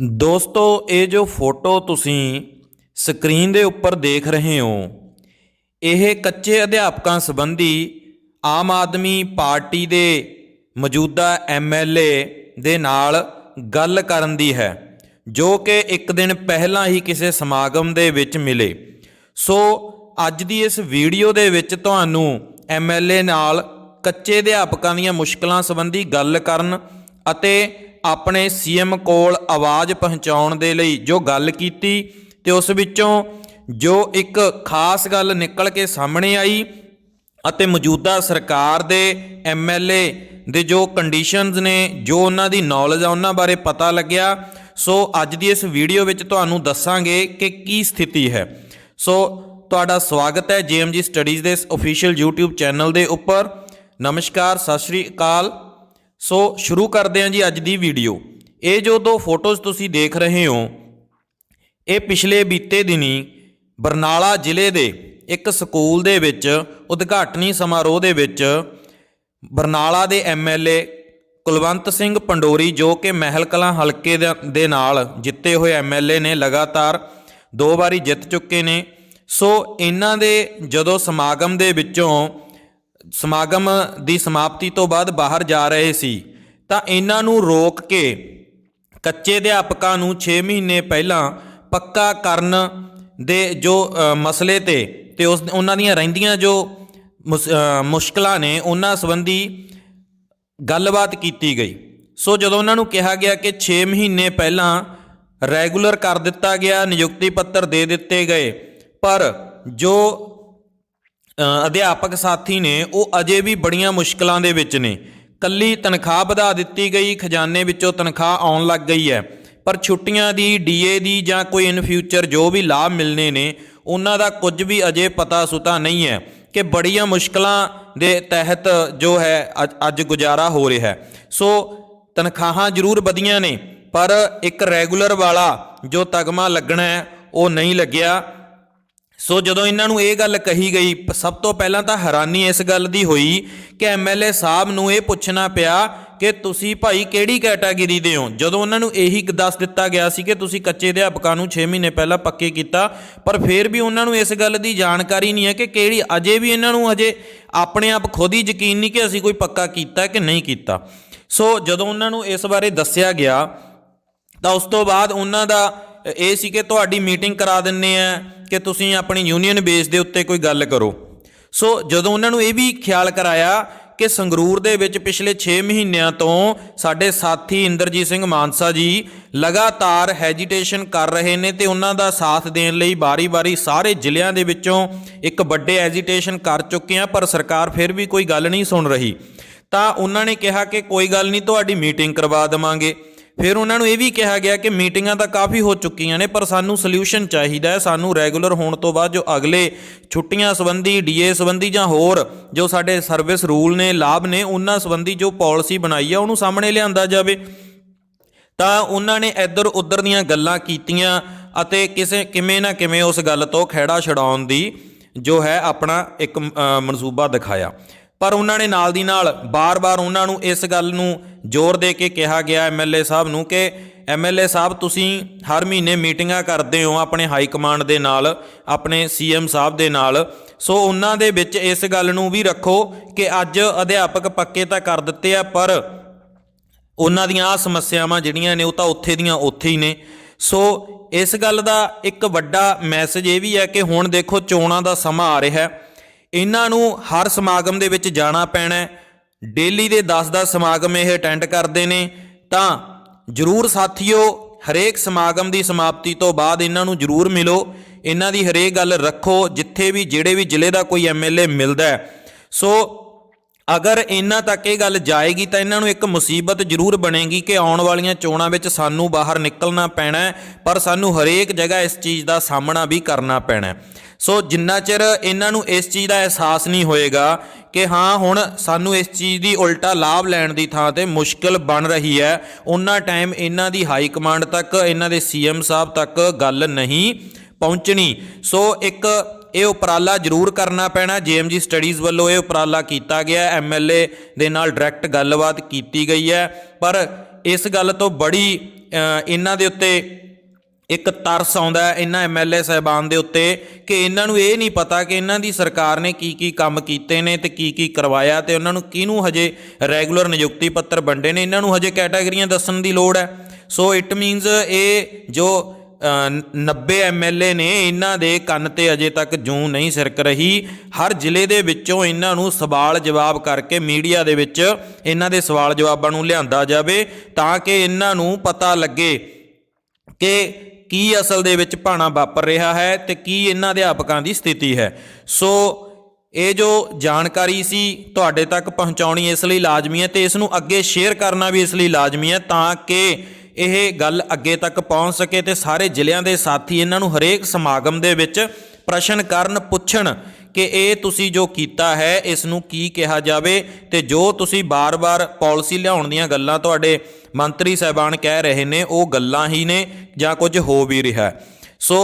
ਦੋਸਤੋ, ਇਹ ਜੋ ਫੋਟੋ ਤੁਸੀਂ ਸਕਰੀਨ ਦੇ ਉੱਪਰ ਦੇਖ ਰਹੇ ਹੋ, ਇਹ ਕੱਚੇ ਅਧਿਆਪਕਾਂ ਸੰਬੰਧੀ ਆਮ ਆਦਮੀ ਪਾਰਟੀ ਦੇ ਮੌਜੂਦਾ ਐਮਐਲਏ ਦੇ ਨਾਲ ਗੱਲ ਕਰਨ ਦੀ ਹੈ, ਜੋ ਕਿ ਇੱਕ ਦਿਨ ਪਹਿਲਾਂ ਹੀ ਕਿਸੇ ਸਮਾਗਮ ਦੇ ਵਿੱਚ ਮਿਲੇ। ਸੋ, ਅੱਜ ਦੀ ਇਸ ਵੀਡੀਓ ਦੇ ਵਿੱਚ ਤੁਹਾਨੂੰ ਐਮਐਲਏ ਨਾਲ ਕੱਚੇ ਅਧਿਆਪਕਾਂ ਦੀਆਂ ਮੁਸ਼ਕਲਾਂ ਸੰਬੰਧੀ ਗੱਲ ਕਰਨ ਅਤੇ ਆਪਣੇ ਸੀਐਮ ਕੋਲ ਆਵਾਜ਼ ਪਹੁੰਚਾਉਣ ਦੇ ਲਈ ਜੋ ਗੱਲ ਕੀਤੀ ਤੇ ਉਸ ਵਿੱਚੋਂ ਜੋ ਇੱਕ ਖਾਸ ਗੱਲ ਨਿਕਲ ਕੇ ਸਾਹਮਣੇ ਆਈ ਅਤੇ ਮੌਜੂਦਾ ਸਰਕਾਰ ਦੇ ਐਮਐਲਏ ਦੇ ਜੋ ਕੰਡੀਸ਼ਨਸ ਨੇ, ਜੋ ਉਹਨਾਂ ਦੀ ਨੌਲੇਜ ਆ, ਉਹਨਾਂ ਬਾਰੇ ਪਤਾ ਲੱਗਿਆ। ਸੋ ਅੱਜ ਦੀ ਇਸ ਵੀਡੀਓ ਵਿੱਚ ਤੁਹਾਨੂੰ ਦੱਸਾਂਗੇ ਕਿ ਕੀ ਸਥਿਤੀ ਹੈ। ਸੋ ਤੁਹਾਡਾ ਸਵਾਗਤ ਹੈ ਜੀਐਮਜੀ ਸਟੱਡੀਜ਼ ਦੇ ਇਸ ਅਫੀਸ਼ੀਅਲ YouTube ਚੈਨਲ ਦੇ ਉੱਪਰ। ਨਮਸਕਾਰ, ਸਤਿ ਸ਼੍ਰੀ ਅਕਾਲ। ਸੋ ਸ਼ੁਰੂ ਕਰਦੇ ਹਾਂ ਜੀ ਅੱਜ ਦੀ ਵੀਡੀਓ। ਇਹ ਜੋ ਦੋ ਫੋਟੋਜ਼ ਤੁਸੀਂ ਦੇਖ ਰਹੇ ਹੋ, ਇਹ ਪਿਛਲੇ ਬੀਤੇ ਦਿਨੀ ਬਰਨਾਲਾ ਜ਼ਿਲ੍ਹੇ ਦੇ ਇੱਕ ਸਕੂਲ ਦੇ ਵਿੱਚ ਉਦਘਾਟਨੀ ਸਮਾਰੋਹ ਦੇ ਵਿੱਚ ਬਰਨਾਲਾ ਦੇ ਐਮਐਲਏ ਕੁਲਵੰਤ ਸਿੰਘ ਪੰਡੋਰੀ ਜੋ ਕਿ ਮਹਿਲ ਕਲਾਂ ਹਲਕੇ ਦੇ- ਨਾਲ ਜਿੱਤੇ ਹੋਏ ਐਮਐਲਏ ਨੇ ਲਗਾਤਾਰ ਦੋ ਵਾਰੀ ਜਿੱਤ ਚੁੱਕੇ ਨੇ। ਸੋ ਇਹਨਾਂ ਦੇ ਜਦੋਂ ਸਮਾਗਮ ਦੇ ਵਿੱਚੋਂ ਸਮਾਗਮ ਦੀ ਸਮਾਪਤੀ ਤੋਂ ਬਾਅਦ ਬਾਹਰ ਜਾ ਰਹੇ ਸੀ, ਤਾਂ ਇਹਨਾਂ ਨੂੰ ਰੋਕ ਕੇ ਕੱਚੇ ਅਧਿਆਪਕਾਂ ਨੂੰ 6 ਮਹੀਨੇ ਪਹਿਲਾਂ ਪੱਕਾ ਕਰਨ ਦੇ ਜੋ ਮਸਲੇ ਤੇ ਤੇ ਉਸ, ਉਹਨਾਂ ਦੀਆਂ ਰਹਿੰਦੀਆਂ ਜੋ ਮੁਸ- ਮੁਸ਼ਕਲਾਂ ਨੇ, ਉਹਨਾਂ ਸੰਬੰਧੀ ਗੱਲਬਾਤ ਕੀਤੀ ਗਈ। ਸੋ ਜਦੋਂ ਉਹਨਾਂ ਨੂੰ ਕਿਹਾ ਗਿਆ ਕਿ 6 ਮਹੀਨੇ ਪਹਿਲਾਂ ਰੈਗੂਲਰ ਕਰ ਦਿੱਤਾ ਗਿਆ, ਨਿਯੁਕਤੀ ਪੱਤਰ ਦੇ ਦਿੱਤੇ ਗਏ, ਪਰ ਜੋ ਅਧਿਆਪਕ ਸਾਥੀ ਨੇ, ਉਹ ਅਜੇ ਵੀ ਬੜੀਆਂ ਮੁਸ਼ਕਲਾਂ ਦੇ ਵਿੱਚ ਨੇ। ਕੱਲੀ ਤਨਖਾਹ ਵਧਾ ਦਿੱਤੀ ਗਈ, ਖਜ਼ਾਨੇ ਵਿੱਚੋਂ ਤਨਖਾਹ ਆਉਣ ਲੱਗ ਗਈ ਹੈ। ਪਰ ਛੁੱਟੀਆਂ ਦੀ ਡੀਏ ਦੀ ਜਾਂ ਕੋਈ ਇਨ ਫਿਊਚਰ ਜੋ ਵੀ ਲਾਭ ਮਿਲਨੇ ਨੇ, ਉਹਨਾਂ ਦਾ ਕੁਝ ਵੀ ਅਜੇ ਪਤਾ ਸੁਤਾ ਨਹੀਂ ਹੈ ਕਿ ਬੜੀਆਂ ਮੁਸ਼ਕਲਾਂ ਦੇ ਤਹਿਤ ਜੋ ਹੈ, ਅੱਜ- ਅੱਜ ਗੁਜ਼ਾਰਾ ਹੋ ਰਿਹਾ ਹੈ। ਸੋ, ਤਨਖਾਹਾਂ ਜ਼ਰੂਰ ਵਧੀਆਂ ਨੇ, ਪਰ ਇੱਕ ਰੈਗੂਲਰ ਵਾਲਾ ਜੋ ਤਗਮਾ ਲੱਗਣਾ ਹੈ, ਉਹ ਨਹੀਂ ਲੱਗਿਆ। ਸੋ ਜਦੋਂ ਇਹਨਾਂ ਨੂੰ ਇਹ ਗੱਲ ਕਹੀ ਗਈ ਸਭ ਤੋਂ ਪਹਿਲਾਂ ਤਾਂ ਹੈਰਾਨੀ ਇਸ ਗੱਲ ਦੀ ਹੋਈ ਕਿ ਐਮਐਲਏ ਸਾਹਿਬ ਨੂੰ ਇਹ ਪੁੱਛਣਾ ਪਿਆ ਕਿ ਤੁਸੀਂ ਭਾਈ ਕਿਹੜੀ ਕੈਟਾਗਰੀ ਦੇ ਹੋ? ਜਦੋਂ ਉਹਨਾਂ ਨੂੰ ਇਹੀ ਦੱਸ ਦਿੱਤਾ ਗਿਆ ਸੀ ਕਿ ਤੁਸੀਂ ਕੱਚੇ ਅਧਿਆਪਕਾਂ ਨੂੰ 6 ਮਹੀਨੇ ਪਹਿਲਾਂ ਪੱਕੇ ਕੀਤਾ, ਪਰ ਫਿਰ ਵੀ ਉਹਨਾਂ ਨੂੰ ਇਸ ਗੱਲ ਦੀ ਜਾਣਕਾਰੀ ਨਹੀਂ ਹੈ ਕਿ ਕਿਹੜੀ, ਅਜੇ ਵੀ ਇਹਨਾਂ ਨੂੰ ਅਜੇ ਆਪਣੇ ਆਪ ਖੁਦ ਹੀ ਯਕੀਨ ਨਹੀਂ ਕਿ ਅਸੀਂ ਕੋਈ ਪੱਕਾ ਕੀਤਾ ਕਿ ਨਹੀਂ ਕੀਤਾ। ਸੋ ਜਦੋਂ ਉਹਨਾਂ ਨੂੰ ਇਸ ਬਾਰੇ ਦੱਸਿਆ ਗਿਆ, ਤਾਂ ਉਸ ਤੋਂ ਬਾਅਦ ਉਹਨਾਂ ਦਾ ਇਹ ਸੀ ਕਿ ਤੁਹਾਡੀ ਮੀਟਿੰਗ ਕਰਾ ਦਿੰਨੇ ਆ ਕਿ ਤੁਸੀਂ ਆਪਣੀ ਯੂਨੀਅਨ ਬੇਸ ਦੇ ਉੱਤੇ ਕੋਈ ਗੱਲ ਕਰੋ। ਸੋ ਜਦੋਂ ਉਹਨਾਂ ਨੂੰ ਇਹ ਵੀ ਖਿਆਲ ਕਰਾਇਆ ਕਿ ਸੰਗਰੂਰ ਦੇ ਵਿੱਚ ਪਿਛਲੇ 6 ਮਹੀਨਿਆਂ ਤੋਂ ਸਾਡੇ ਸਾਥੀ ਇੰਦਰਜੀਤ ਸਿੰਘ ਮਾਨਸਾ ਜੀ ਲਗਾਤਾਰ ਹੈਜੀਟੇਸ਼ਨ ਕਰ ਰਹੇ ਨੇ ਤੇ ਉਹਨਾਂ ਦਾ ਸਾਥ ਦੇਣ ਲਈ ਬਾਰੀ-ਬਾਰੀ ਸਾਰੇ ਜ਼ਿਲ੍ਹਿਆਂ ਦੇ ਵਿੱਚੋਂ ਇੱਕ ਵੱਡੇ ਐਜੀਟੇਸ਼ਨ ਕਰ ਚੁੱਕੇ ਆ, ਪਰ ਸਰਕਾਰ ਫਿਰ ਵੀ ਕੋਈ ਗੱਲ ਨਹੀਂ ਸੁਣ ਰਹੀ। ਤਾਂ ਉਹਨਾਂ ਨੇ ਕਿਹਾ ਕਿ ਕੋਈ ਗੱਲ ਨਹੀਂ, ਤੁਹਾਡੀ ਮੀਟਿੰਗ ਕਰਵਾ ਦੇਵਾਂਗੇ। ਫਿਰ ਉਹਨਾਂ ਨੂੰ ਇਹ ਵੀ ਕਿਹਾ ਗਿਆ ਕਿ ਮੀਟਿੰਗਾਂ ਤਾਂ ਕਾਫੀ ਹੋ ਚੁੱਕੀਆਂ ਨੇ, ਪਰ ਸਾਨੂੰ ਸੋਲੂਸ਼ਨ ਚਾਹੀਦਾ ਹੈ। ਸਾਨੂੰ ਰੈਗੂਲਰ ਹੋਣ ਤੋਂ ਬਾਅਦ ਜੋ ਅਗਲੇ ਛੁੱਟੀਆਂ ਸੰਬੰਧੀ ਡੀਏ ਸੰਬੰਧੀ ਜਾਂ ਹੋਰ ਜੋ ਸਾਡੇ ਸਰਵਿਸ ਰੂਲ ਨੇ, ਲਾਭ ਨੇ, ਉਹਨਾਂ ਸੰਬੰਧੀ ਜੋ ਪਾਲਿਸੀ ਬਣਾਈ ਆ, ਉਹਨੂੰ ਸਾਹਮਣੇ ਲਿਆਂਦਾ ਜਾਵੇ। ਤਾਂ ਉਹਨਾਂ ਨੇ ਇੱਧਰ ਉੱਧਰ ਦੀਆਂ ਗੱਲਾਂ ਕੀਤੀਆਂ ਅਤੇ ਕਿਸੇ ਕਿਵੇਂ ਨਾ ਕਿਵੇਂ ਉਸ ਗੱਲ ਤੋਂ ਖਹਿੜਾ ਛਡਾਉਣ ਦੀ ਜੋ ਹੈ ਆਪਣਾ ਇੱਕ ਮਨਸੂਬਾ ਦਿਖਾਇਆ। ਪਰ ਉਹਨਾਂ ਨੇ ਨਾਲ ਦੀ ਨਾਲ ਬਾਰ-ਬਾਰ ਉਹਨਾਂ ਨੂੰ ਇਸ ਗੱਲ ਨੂੰ ਜ਼ੋਰ ਦੇ ਕੇ ਕਿਹਾ ਗਿਆ ਐਮਐਲਏ ਸਾਹਿਬ ਨੂੰ ਕਿ ਐਮਐਲਏ ਸਾਹਿਬ, ਤੁਸੀਂ ਹਰ ਮਹੀਨੇ ਮੀਟਿੰਗਾਂ ਕਰਦੇ ਹੋ ਆਪਣੇ ਹਾਈ ਕਮਾਂਡ ਦੇ ਨਾਲ, ਆਪਣੇ ਸੀਐਮ ਸਾਹਿਬ ਦੇ ਨਾਲ। ਸੋ ਉਹਨਾਂ ਦੇ ਵਿੱਚ ਇਸ ਗੱਲ ਨੂੰ ਵੀ ਰੱਖੋ ਕਿ ਅੱਜ ਅਧਿਆਪਕ ਪੱਕੇ ਤਾਂ ਕਰ ਦਿੱਤੇ ਆ, ਪਰ ਉਹਨਾਂ ਦੀਆਂ ਆ ਸਮੱਸਿਆਵਾਂ ਜਿਹੜੀਆਂ ਨੇ ਉਹ ਤਾਂ ਉੱਥੇ ਦੀਆਂ ਉੱਥੇ ਹੀ ਨੇ। ਸੋ ਇਸ ਗੱਲ ਦਾ ਇੱਕ ਵੱਡਾ ਮੈਸੇਜ ਇਹ ਵੀ ਹੈ ਕਿ ਹੁਣ ਦੇਖੋ ਚੋਣਾਂ ਦਾ ਸਮਾਂ ਆ ਰਿਹਾ ਹੈ। ਇਹਨਾਂ ਨੂੰ ਹਰ ਸਮਾਗਮ ਦੇ ਵਿੱਚ ਜਾਣਾ ਪੈਣਾ ਡੇਲੀ ਦੇ 10-10 ਸਮਾਗਮ ਇਹ ਅਟੈਂਡ ਕਰਦੇ ਨੇ। ਤਾਂ ਜਰੂਰ ਸਾਥੀਓ, ਹਰੇਕ ਸਮਾਗਮ ਦੀ ਸਮਾਪਤੀ ਤੋਂ ਬਾਅਦ ਇਹਨਾਂ ਨੂੰ ਜਰੂਰ ਮਿਲੋ। ਇਹਨਾਂ ਦੀ ਹਰੇਕ ਗੱਲ ਰੱਖੋ। ਜਿੱਥੇ ਵੀ, ਜਿਹੜੇ ਵੀ ਜ਼ਿਲ੍ਹੇ ਦਾ ਕੋਈ ਐਮਐਲਏ ਮਿਲਦਾ ਸੋ ਅਗਰ ਇਹਨਾਂ ਤੱਕ ਇਹ ਗੱਲ ਜਾਏਗੀ ਤਾਂ ਇਹਨਾਂ ਨੂੰ ਇੱਕ ਮੁਸੀਬਤ ਜ਼ਰੂਰ ਬਣੇਗੀ ਕਿ ਆਉਣ ਵਾਲੀਆਂ ਚੋਣਾਂ ਵਿੱਚ ਸਾਨੂੰ ਬਾਹਰ ਨਿਕਲਣਾ ਪੈਣਾ ਪਰ ਸਾਨੂੰ ਹਰੇਕ ਜਗ੍ਹਾ ਇਸ ਚੀਜ਼ ਦਾ ਸਾਹਮਣਾ ਵੀ ਕਰਨਾ ਪੈਣਾ ਸੋ ਜਿੰਨਾ ਚਿਰ ਇਹਨਾਂ ਨੂੰ ਇਸ ਚੀਜ਼ ਦਾ ਅਹਿਸਾਸ ਨਹੀਂ ਹੋਏਗਾ ਕਿ ਹਾਂ, ਹੁਣ ਸਾਨੂੰ ਇਸ ਚੀਜ਼ ਦੀ ਉਲਟਾ ਲਾਭ ਲੈਣ ਦੀ ਥਾਂ ਤੇ ਮੁਸ਼ਕਲ ਬਣ ਰਹੀ ਹੈ ਉਹਨਾਂ ਟਾਈਮ ਇਹਨਾਂ ਦੀ ਹਾਈ ਕਮਾਂਡ ਤੱਕ, ਇਹਨਾਂ ਦੇ ਸੀਐਮ ਸਾਹਿਬ ਤੱਕ ਗੱਲ ਨਹੀਂ ਪਹੁੰਚਣੀ। ਸੋ ਇੱਕ ਇਹ ਉਪਰਾਲਾ ਜ਼ਰੂਰ ਕਰਨਾ ਪੈਣਾ। ਜੀਐਮਜੀ ਸਟੱਡੀਜ਼ ਵੱਲੋਂ ਇਹ ਉਪਰਾਲਾ ਕੀਤਾ ਗਿਆ। ਐਮਐਲਏ ਦੇ ਨਾਲ ਡਾਇਰੈਕਟ ਗੱਲਬਾਤ ਕੀਤੀ ਗਈ ਹੈ। ਪਰ ਇਸ ਗੱਲ ਤੋਂ ਬੜੀ ਇਹਨਾਂ ਦੇ ਉੱਤੇ ਇੱਕ ਤਰਸ ਆਉਂਦਾ ਹੈ, ਇਹਨਾਂ ਐਮਐਲਏ ਸਾਹਿਬਾਨ ਦੇ ਉੱਤੇ, ਕਿ ਇਹਨਾਂ ਨੂੰ ਇਹ ਨਹੀਂ ਪਤਾ ਕਿ ਇਹਨਾਂ ਦੀ ਸਰਕਾਰ ਨੇ ਕੀ ਕੀ ਕੰਮ ਕੀਤੇ ਨੇ ਤੇ ਕੀ ਕੀ ਕਰਵਾਇਆ ਤੇ ਉਹਨਾਂ ਨੂੰ ਕਿਹਨੂੰ ਹਜੇ ਰੈਗੂਲਰ ਨਿਯੁਕਤੀ ਪੱਤਰ ਵੰਡੇ ਨੇ। ਇਹਨਾਂ ਨੂੰ ਹਜੇ ਕੈਟਾਗਰੀਆਂ ਦੱਸਣ ਦੀ ਲੋੜ ਹੈ। ਸੋ ਇਟ ਮੀਨਸ ਇਹ ਜੋ 90 ਐਮਐਲਏ ਨੇ ਇਹਨਾਂ ਦੇ ਕੰਨ ਤੇ ਅਜੇ ਤੱਕ ਜੂੰ ਨਹੀਂ ਸਿਰਕ ਰਹੀ। ਹਰ ਜ਼ਿਲ੍ਹੇ ਦੇ ਵਿੱਚੋਂ ਇਹਨਾਂ ਨੂੰ ਸਵਾਲ ਜਵਾਬ ਕਰਕੇ ਮੀਡੀਆ ਦੇ ਵਿੱਚ ਇਹਨਾਂ ਦੇ ਸਵਾਲ ਜਵਾਬਾਂ ਨੂੰ ਲਿਆਂਦਾ ਜਾਵੇ ਤਾਂ ਕਿ ਇਹਨਾਂ ਨੂੰ ਪਤਾ ਲੱਗੇ ਕਿ ਕੀ ਅਸਲ ਦੇ ਵਿੱਚ ਭਾਣਾ ਵਾਪਰ ਰਿਹਾ ਹੈ ਤੇ ਕੀ ਇਹਨਾਂ ਅਧਿਆਪਕਾਂ ਦੀ ਸਥਿਤੀ ਹੈ। ਸੋ ਇਹ ਜੋ ਜਾਣਕਾਰੀ ਸੀ ਤੁਹਾਡੇ ਤੱਕ ਪਹੁੰਚਾਉਣੀ ਇਸ ਲਈ ਲਾਜ਼ਮੀ ਹੈ ਤੇ ਇਸ ਨੂੰ ਅੱਗੇ ਸ਼ੇਅਰ ਕਰਨਾ ਵੀ ਇਸ ਲਈ ਲਾਜ਼ਮੀ ਹੈ ਤਾਂ ਕਿ ਇਹ ਗੱਲ ਅੱਗੇ ਤੱਕ ਪਹੁੰਚ ਸਕੇ ਤੇ ਸਾਰੇ ਜ਼ਿਲ੍ਹਿਆਂ ਦੇ ਸਾਥੀ ਇਹਨਾਂ ਨੂੰ ਹਰੇਕ ਸਮਾਗਮ ਦੇ ਵਿੱਚ ਪ੍ਰਸ਼ਨ ਕਰਨ ਪੁੱਛਣ ਕਿ ਇਹ ਤੁਸੀਂ ਜੋ ਕੀਤਾ ਹੈ ਇਸ ਨੂੰ ਕੀ ਕਿਹਾ ਜਾਵੇ ਤੇ ਜੋ ਤੁਸੀਂ ਬਾਰ-ਬਾਰ ਪਾਲਿਸੀ ਲਿਆਉਣ ਦੀਆਂ ਗੱਲਾਂ ਤੁਹਾਡੇ ਮੰਤਰੀ ਸਾਹਿਬਾਨ ਕਹਿ ਰਹੇ ਨੇ, ਉਹ ਗੱਲਾਂ ਹੀ ਨੇ ਜਾਂ ਕੁਝ ਹੋ ਵੀ ਰਿਹਾ। ਸੋ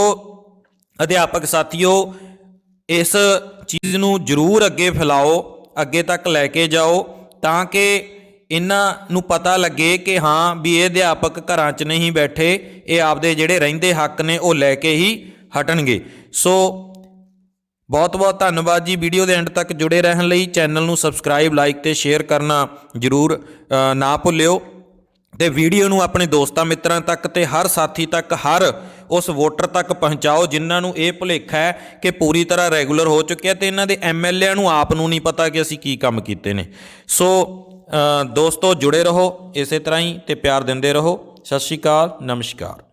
ਅਧਿਆਪਕ ਸਾਥੀਓ, ਇਸ ਚੀਜ਼ ਨੂੰ ਜ਼ਰੂਰ ਅੱਗੇ ਫੈਲਾਓ, ਅੱਗੇ ਤੱਕ ਲੈ ਕੇ ਜਾਓ ਤਾਂ ਕਿ ਇਹਨਾਂ ਨੂੰ ਪਤਾ ਲੱਗੇ ਕਿ ਹਾਂ ਵੀ ਇਹ ਅਧਿਆਪਕ ਘਰਾਂ 'ਚ ਨਹੀਂ ਬੈਠੇ, ਇਹ ਆਪਦੇ ਜਿਹੜੇ ਰਹਿੰਦੇ ਹੱਕ ਨੇ ਉਹ ਲੈ ਕੇ ਹੀ ਹਟਣਗੇ। ਸੋ ਬਹੁਤ ਬਹੁਤ ਧੰਨਵਾਦ ਜੀ। ਵੀਡੀਓ ਦੇ ਐਂਡ ਤੱਕ ਜੁੜੇ ਰਹਿਣ ਲਈ ਚੈਨਲ ਨੂੰ ਸਬਸਕ੍ਰਾਈਬ, ਲਾਈਕ ਤੇ ਸ਼ੇਅਰ ਕਰਨਾ ਜਰੂਰ ਨਾ ਭੁੱਲਿਓ। ਤੇ ਵੀਡੀਓ ਨੂੰ ਆਪਣੇ ਦੋਸਤਾਂ ਮਿੱਤਰਾਂ ਤੱਕ ਤੇ ਹਰ ਸਾਥੀ ਤੱਕ, ਹਰ ਉਸ ਵੋਟਰ ਤੱਕ ਪਹੁੰਚਾਓ ਜਿਨ੍ਹਾਂ ਨੂੰ ਇਹ ਭੁਲੇਖਾ ਹੈ ਕਿ ਪੂਰੀ ਤਰ੍ਹਾਂ ਰੈਗੂਲਰ ਹੋ ਚੁੱਕਿਆ ਤੇ ਇਹਨਾਂ ਦੇ ਐਮਐਲਏਆਂ ਨੂੰ ਆਪ ਨੂੰ ਨਹੀਂ ਪਤਾ ਕਿ ਅਸੀਂ ਕੀ ਕੰਮ ਕੀਤੇ ਨੇ। ਸੋ ਦੋਸਤੋ ਜੁੜੇ ਰਹੋ ਇਸੇ ਤਰ੍ਹਾਂ ਹੀ ਤੇ ਪਿਆਰ ਦਿੰਦੇ ਰਹੋ। ਸਤਿ ਸ਼੍ਰੀ ਅਕਾਲ ਨਮਸਕਾਰ।